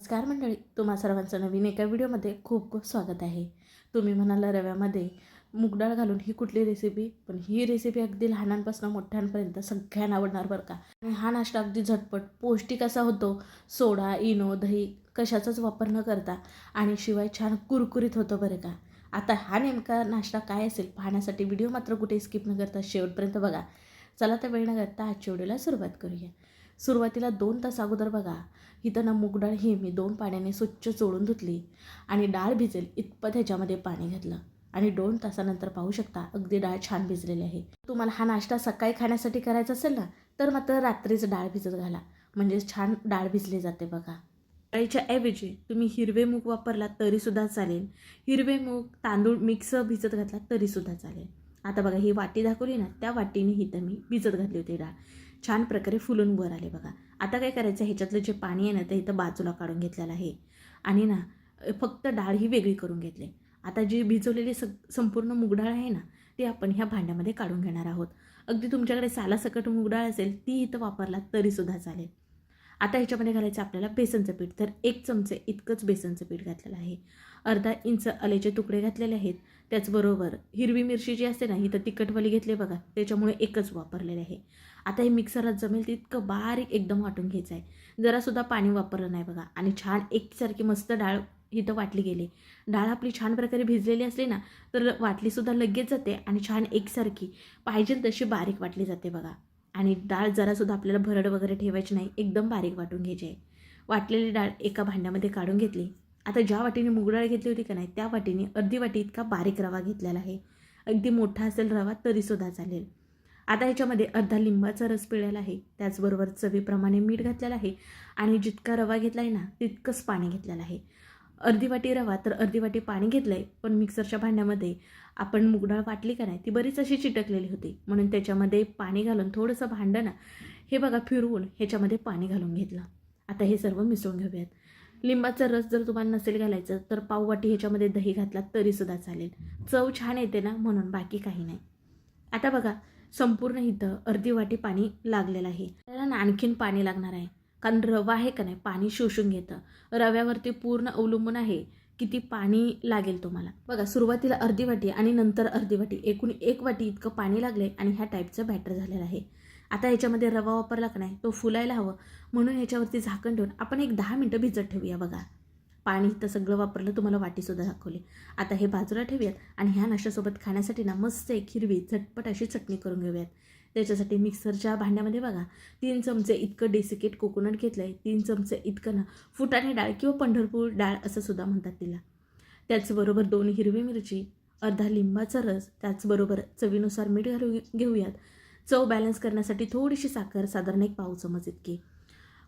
नमस्कार मंडळी तुम्हा सर्वांचं नवीन एका व्हिडिओमध्ये खूप खूप स्वागत आहे. तुम्ही म्हणाला रव्यामध्ये मूगडाळ घालून ही कुठली रेसिपी पण ही रेसिपी अगदी लहानांपासून मोठ्यांपर्यंत सगळ्यांना आवडणार बरं का? आणि हा नाश्ता अगदी झटपट पौष्टिक असा होतो. सोडा इनो दही कशाचाच वापर न करता आणि शिवाय छान कुरकुरीत होतो बरं का? आता हा नेमका नाश्ता काय असेल पाहण्यासाठी व्हिडिओ मात्र कुठे स्किप न करता शेवटपर्यंत बघा. चला तर वेळ न करता आजच्या व्हिडिओला सुरुवात करूया. सुरुवातीला दोन तास अगोदर बघा. इथं ना मूग डाळ ही मी दोन पाण्याने स्वच्छ चोळून धुतली आणि डाळ भिजेल इतपत ह्याच्यामध्ये पाणी घातलं. आणि दोन तासानंतर पाहू शकता अगदी डाळ छान भिजलेली आहे. तुम्हाला हा नाश्ता सकाळी खाण्यासाठी करायचा असेल ना तर मात्र रात्रीच डाळ भिजत घाला. म्हणजेच छान डाळ भिजली जाते बघा. डाळीच्या ऐवजी तुम्ही हिरवे मूग वापरला तरीसुद्धा चालेल. हिरवे मूग तांदूळ मिक्स भिजत घातला तरीसुद्धा चालेल. आता बघा ही वाटी दाखवली ना त्या वाटीने इथं मी भिजत घातली होती डाळ. छान प्रकारे फुलून वर आले बघा. आता काय करायचं? ह्याच्यातलं जे पाणी आहे ना ते इथं बाजूला काढून घेतलेलं आहे. आणि ना फक्त डाळ ही वेगळी करून घेतली. आता जी भिजवलेली स संपूर्ण मुगडाळ आहे ना ती आपण ह्या भांड्यामध्ये काढून घेणार आहोत. अगदी तुमच्याकडे सालासकट मुगडाळ असेल ती इथं वापरला तरीसुद्धा चालेल. आता ह्याच्यामध्ये घालायचं आपल्याला बेसनचं पीठ. तर एक चमचे इतकंच बेसनचं पीठ घातलेलं आहे. अर्धा इंच आलेचे तुकडे घातलेले आहेत. त्याचबरोबर हिरवी मिरची जी असते ना ही तर तिखटवाली घेतली बघा. त्याच्यामुळे एकच वापरलेले आहे. आता हे मिक्सरला जमेल तितकं बारीक एकदम वाटून घ्यायचं आहे. जरासुद्धा पाणी वापरलं नाही बघा. आणि छान एकसारखी मस्त डाळ इथं वाटली गेली. डाळ आपली छान प्रकारे भिजलेली असली ना तर वाटलीसुद्धा लगेच जाते आणि छान एकसारखी. पाहिजे तशी बारीक वाटली जाते बघा. आणि डाळ जरासुद्धा आपल्याला भरड वगैरे ठेवायची नाही एकदम बारीक वाटून घ्यायची आहे. वाटलेली डाळ एका भांड्यामध्ये काढून घेतली. आता ज्या वाटीने मुगडाळ घेतली होती का नाही त्या वाटीने अर्धी वाटी इतका बारीक रवा घेतलेला आहे. अगदी मोठा असेल रवा तरीसुद्धा चालेल. आता ह्याच्यामध्ये अर्धा लिंबाचा रस पिळलेला आहे. त्याचबरोबर चवीप्रमाणे मीठ घातलेलं आहे. आणि जितका रवा घेतला आहे ना तितकंच पाणी घेतलेलं आहे. अर्धी वाटी रवा तर अर्धी वाटी पाणी घेतलं आहे पण मिक्सरच्या भांड्यामध्ये आपण मुगडाळ वाटली का नाही ती बरीच अशी चिटकलेली होती. म्हणून त्याच्यामध्ये पाणी घालून थोडंसं भांडं ना हे बघा फिरवून ह्याच्यामध्ये पाणी घालून घेतलं. आता हे सर्व मिसळून घेऊयात. लिंबाचा रस जर तुम्हाला नसेल घालायचं तर पाववाटी ह्याच्यामध्ये दही घातला तरीसुद्धा चालेल. चव छान येते ना म्हणून बाकी काही नाही. आता बघा संपूर्ण इथं अर्धी वाटी पाणी लागलेलं आहे. त्याला ना आणखीन पाणी लागणार आहे. कारण रवा आहे का नाही पाणी शोषून घेतं. रव्यावरती पूर्ण अवलंबून आहे किती पाणी लागेल तुम्हाला. बघा सुरुवातीला अर्धी वाटी आणि नंतर अर्धी वाटी. एकूण एक वाटी इतकं पाणी लागले आणि ह्या टाईपचं बॅटर झालेलं आहे. आता ह्याच्यामध्ये रवा वापरला का नाही तो फुलायला हवं. म्हणून ह्याच्यावरती झाकण ठेवून आपण एक दहा मिनटं भिजत ठेवूया बघा. पाणी तर सगळं वापरलं तुम्हाला वाटीसुद्धा दाखवली. आता हे बाजूला ठेवूयात आणि ह्या नाश्त्यासोबत खाण्यासाठी ना मस्त एक हिरवी झटपट अशी चटणी करून घेऊयात. त्याच्यासाठी मिक्सरच्या भांड्यामध्ये बघा तीन चमचे इतकं डेसिकेट कोकोनट घेतलं आहे तीन चमचे इतकं ना फुटाणे डाळ किंवा पंढरपूर डाळ असं सुद्धा म्हणतात तिला. त्याचबरोबर दोन हिरवी मिरची अर्धा लिंबाचा रस त्याचबरोबर चवीनुसार मीठ घालू घेऊयात. चव बॅलन्स करण्यासाठी थोडीशी साखर साधारण एक पाव चमच इतकी.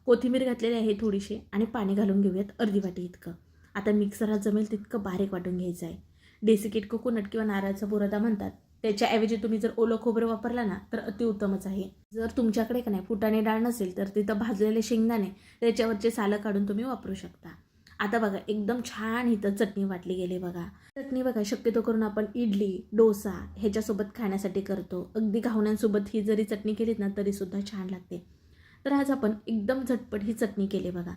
कोथिंबीर घातलेली आहे थोडीशी आणि पाणी घालून घेऊयात अर्धी वाटी इतकं. आता मिक्सरला जमेल तितकं बारीक वाटून घ्यायचं आहे. डेसिकेट कोकोनट किंवा नारळाचा बुरादा म्हणतात. त्याच्याऐवजी तुम्ही जर ओलं खोबरं वापरला ना तर अतिउत्तमच आहे. जर तुमच्याकडे का नाही फुटाणे डाळ नसेल तर तिथं भाजलेले शेंगदाणे त्याच्यावरचे सालं काढून तुम्ही वापरू शकता. आता बघा एकदम छान इथं चटणी वाटली गेली बघा. चटणी बघा शक्यतो करून आपण इडली डोसा ह्याच्यासोबत खाण्यासाठी करतो. अगदी घावण्यांसोबत ही जरी चटणी केलीत ना तरीसुद्धा छान लागते. तर आज आपण एकदम झटपट ही चटणी केली बघा.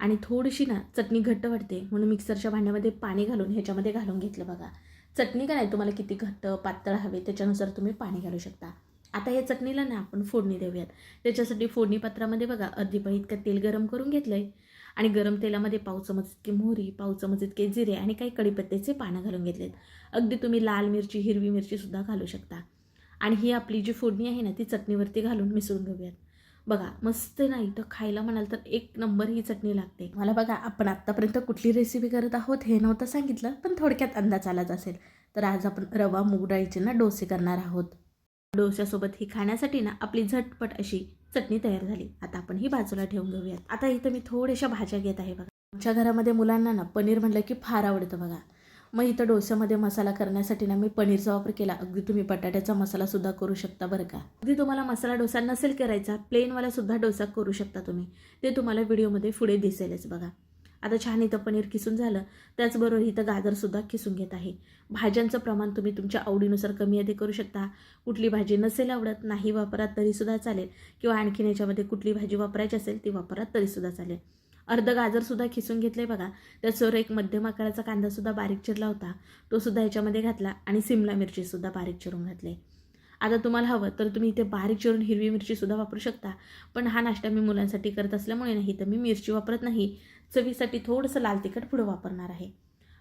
आणि थोडीशी ना चटणी घट्ट वाटते म्हणून मिक्सरच्या भांड्यामध्ये पाणी घालून ह्याच्यामध्ये घालून घेतलं बघा. चटणी का नाही तुम्हाला किती घट्ट पातळ हवे त्याच्यानुसार तुम्ही पाणी घालू शकता. आता या चटणीला ना आपण फोडणी देऊयात. त्याच्यासाठी फोडणी पात्रामध्ये बघा अर्धी पळी इतकं तेल गरम करून घेतलं आहे आणि गरम तेलामध्ये पाव चमच इतके मोहरी पाव चमच इतके जिरे आणि काही कढीपत्त्याचे पानं घालून घेतलेत. अगदी तुम्ही लाल मिरची हिरवी मिरचीसुद्धा घालू शकता. आणि ही आपली जी फोडणी आहे ना ती चटणीवरती घालून मिसळून घेऊयात. बघा मस्त नाही तर खायला म्हणाल तर एक नंबर ही चटणी लागते. मला बघा आपण आत्तापर्यंत कुठली रेसिपी करत आहोत हे नव्हतं सांगितलं पण थोडक्यात अंदाज आलाच असेल. तर आज आपण रवा मूग डाळीचे ना डोसे करणार आहोत. डोश्यासोबत ही खाण्यासाठी ना आपली झटपट अशी चटणी तयार झाली. आता आपण ही बाजूला ठेवून घेऊयात. आता इथं मी थोड्याशा भाज्या घेत आहे बघा. आमच्या घरामध्ये मुलांना ना पनीर म्हटलं की फार आवडतं बघा. मग इथं डोस्यामध्ये मसाला करण्यासाठी ना मी पनीरचा वापर केला. अगदी तुम्ही बटाट्याचा मसालासुद्धा करू शकता बरं का. अगदी तुम्हाला मसाला डोसा नसेल करायचा प्लेनवालासुद्धा डोसा करू शकता तुम्ही. ते तुम्हाला व्हिडिओमध्ये पुढे दिसेलच बघा. आता छान इथं पनीर किसून झालं. त्याचबरोबर इथं गाजरसुद्धा किसून घेत आहे. भाज्यांचं प्रमाण तुम्ही तुमच्या आवडीनुसार कमी अधिक करू शकता. कुठली भाजी नसेल आवडत नाही वापरात तरीसुद्धा चालेल. किंवा आणखीन याच्यामध्ये कुठली भाजी वापरायची असेल ती वापरात तरीसुद्धा चालेल. अर्ध गाजरसुद्धा खिसून घेतले बघा. त्याचवर एक मध्यम आकाराचा कांदासुद्धा बारीक चिरला होता. तो सुद्धा ह्याच्यामध्ये घातला आणि सिमला मिरचीसुद्धा बारीक चिरून घातले. आता तुम्हाला हवं तर तुम्ही इथे बारीक चिरून हिरवी मिरचीसुद्धा वापरू शकता. पण हा नाश्ता मी मुलांसाठी करत असल्यामुळे नाही तर मी मिरची वापरत नाही. चवीसाठी थोडंसं लाल तिखट पुढं वापरणार आहे.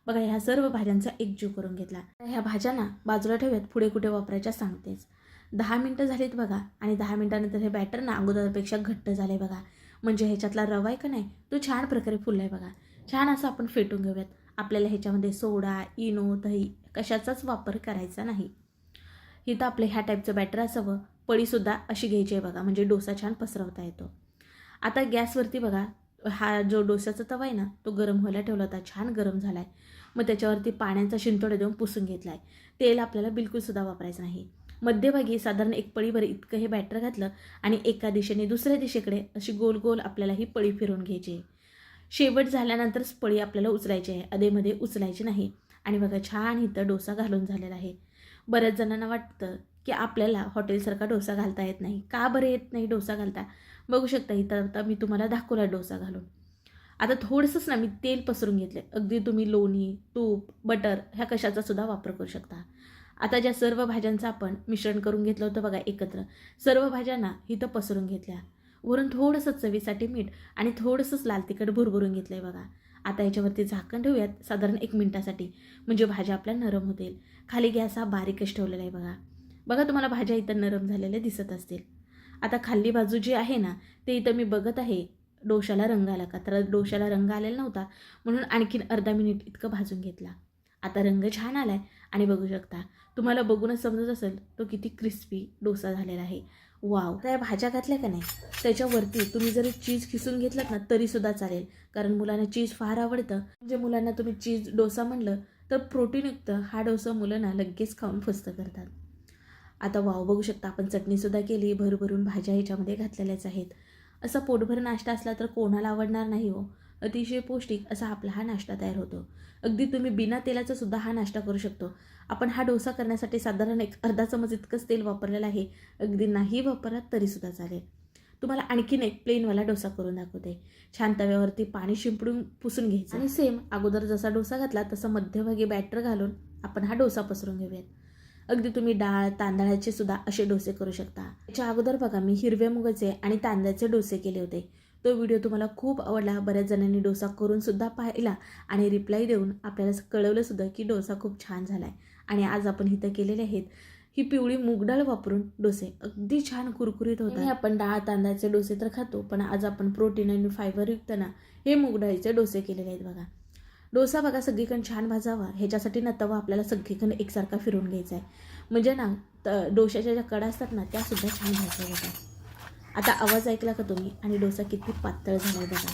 बघा ह्या सर्व भाज्यांचा एकजीव करून घेतला. ह्या भाज्यांना बाजूला ठेवूयात पुढे कुठे वापरायच्या सांगतेच. दहा मिनटं झालीत बघा आणि दहा मिनटानंतर हे बॅटर ना अगोदरपेक्षा घट्ट झाले बघा. म्हणजे ह्याच्यातला रवा आहे का नाही तो छान प्रकारे फुलला आहे बघा. छान असं आपण फेटून घेऊयात. आपल्याला ह्याच्यामध्ये सोडा इनो दही कशाचाच वापर करायचा नाही. इथं आपलं ह्या टाईपचं बॅटर असावं. पळीसुद्धा अशी घ्यायची आहे बघा म्हणजे डोसा छान पसरवता येतो. आता गॅसवरती बघा हा जो डोसाचा तवा आहे ना तो गरम व्हायला ठेवला होता छान गरम झाला आहे मग त्याच्यावरती पाण्याचा शिंतोडा देऊन पुसून घेतला आहे तेल आपल्याला बिलकुलसुद्धा वापरायचं नाही. मध्यभागी साधारण एक पळीभर इतकं हे बॅटर घातलं आणि एका दिशेने दुसऱ्या दिशेकडे अशी गोल गोल आपल्याला ही पळी फिरून घ्यायची. आहे शेवट झाल्यानंतरच पळी आपल्याला उचलायची आहे. अधेमध्ये उचलायची नाही. आणि बघा छान इथं डोसा घालून झालेला आहे. बऱ्याच जणांना वाटतं की आपल्याला हॉटेलसारखा डोसा घालता येत नाही. का बरं येत नाही डोसा घालता? बघू शकता इथं आता मी तुम्हाला दाखवला डोसा घालून. आता थोडंसंच ना मी तेल पसरून घेतले अगदी तुम्ही लोणी तूप बटर ह्या कशाचा सुद्धा वापर करू शकता. आता ज्या सर्व भाज्यांचं आपण मिश्रण करून घेतलं होतं बघा एकत्र सर्व भाज्यांना इथं पसरून घेतल्या. वरून थोडंसं चवीसाठी मीठ आणि थोडंसंच लाल तिखट भुरभुरून घेतलं आहे बघा. आता याच्यावरती झाकण ठेवूयात साधारण एक मिनटासाठी म्हणजे भाज्या आपल्या नरम होतील. खाली गॅस हा बारीकच ठेवलेला आहे बघा. बघा तुम्हाला भाज्या इथं नरम झालेल्या दिसत असतील. आता खाली बाजू जी आहे ना ते इथं मी बघत आहे डोशाला रंग आला का? तर डोशाला रंग आलेला नव्हता म्हणून आणखीन अर्धा मिनिट इतकं भाजून घेतला. आता रंग छान आला आहे आणि बघू शकता. तुम्हाला बघूनच समजत असेल तो किती क्रिस्पी डोसा झालेला आहे. वाव त्या भाज्या घातल्या का नाही? त्याच्यावरती तुम्ही जरी चीज खिसून घेतलं ना तरीसुद्धा चालेल. कारण मुलांना चीज फार आवडतं. म्हणजे मुलांना तुम्ही चीज डोसा म्हणलं तर प्रोटीनयुक्त हा डोसा मुलांना लगेच खाऊन फस्त करतात. आता वाव बघू शकता आपण चटणीसुद्धा केली भरभरून भाज्या ह्याच्यामध्ये घातलेल्याच आहेत. असा पोटभर नाश्ता असला तर कोणाला आवडणार नाही हो. अतिशय पौष्टिक असा आपला हा नाश्ता तयार होतो. अगदी तुम्ही बिना तेलाचा सुद्धा हा नाश्ता करू शकतो. आपण हा डोसा करण्यासाठी साधारण एक अर्धा चमच इतकंच तेल वापरलेलं आहे. अगदी नाही वापरत तरीसुद्धा चालेल. तुम्हाला आणखीन एक प्लेनवाला डोसा करून दाखवते. छान तव्यावरती पाणी शिंपडून पुसून घ्यायचं. आणि सेम अगोदर जसा डोसा घातला तसा मध्यभागी बॅटर घालून आपण हा डोसा पसरून घेऊयात. अगदी तुम्ही डाळ तांदळाचे सुद्धा असे डोसे करू शकता. याच्या अगोदर बघा मी हिरव्या मुगाचे आणि तांदळाचे डोसे केले होते. तो व्हिडिओ तुम्हाला खूप आवडला. बऱ्याच जणांनी डोसा करून सुद्धा पाहिला आणि रिप्लाय देऊन आपल्याला कळवलंसुद्धा की डोसा खूप छान झाला आहे आणि आज आपण इथं केलेले आहेत. ही पिवळी मूग डाळ वापरून डोसे. अगदी छान कुरकुरीत होतात. आपण डाळ तांदळाचे डोसे तर खातो पण आज आपण प्रोटीन आणि फायबरयुक्त ना हे मूग डाळीचे डोसे केलेले आहेत बघा. डोसा बघा सगळीकडे छान भाजावा. ह्याच्यासाठी ना तवा आपल्याला सगळीकडे एकसारखा फिरवून घ्यायचा आहे म्हणजे ना त डोशाच्या ज्या कडा असतात ना त्यासुद्धा छान भाजल्या जातात आता आवाज ऐकला का तुम्ही? आणि डोसा किती पातळ झाला आहे बघा.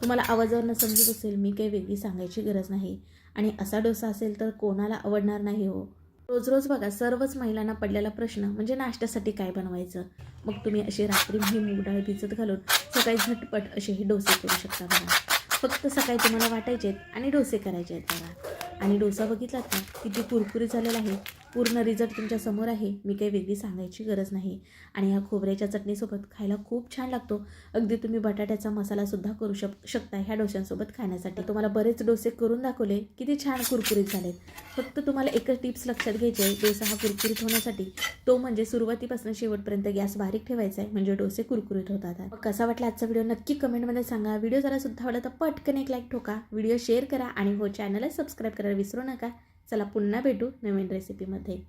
तुम्हाला आवाजावरनं समजत असेल मी काही वेगळी सांगायची गरज नाही. आणि असा डोसा असेल तर कोणाला आवडणार नाही हो. रोज रोज बघा सर्वच महिलांना पडलेला प्रश्न म्हणजे नाश्त्यासाठी काय बनवायचं? मग तुम्ही अशी रात्री ही मूग डाळ भिजत घालून सकाळी झटपट असे हे डोसे करू शकता बघा. फक्त सकाळी तुम्हाला वाटायचे आहेत आणि डोसे करायचे आहेत बघा. आणि डोसा बघितलात ना किती कुरकुरी झालेला आहे. पूर्ण रिझल्ट तुमच्यासमोर आहे. मी काही वेगळी सांगायची गरज नाही. आणि ह्या खोबऱ्याच्या चटणीसोबत खायला खूप छान लागतो. अगदी तुम्ही बटाट्याचा मसालासुद्धा करू शक शकता ह्या डोश्यांसोबत खाण्यासाठी. तुम्हाला बरेच डोसे करून दाखवले. किती छान कुरकुरीत झालेत. फक्त तुम्हाला एकच टिप्स लक्षात घ्यायचे आहे डोसा हा कुरकुरीत होण्यासाठी तो म्हणजे सुरुवातीपासून शेवटपर्यंत गॅस बारीक ठेवायचा आहे. म्हणजे डोसे कुरकुरीत होतात. कसा वाटला आजचा व्हिडिओ नक्की कमेंटमध्ये सांगा. व्हिडिओ जरा सुद्धा आवडला तर पटकन एक लाईक ठोका. व्हिडिओ शेअर करा आणि हो चॅनलला सबस्क्राईब करायला विसरू नका. चला पुन्हा भेटू नवीन रेसिपीमध्ये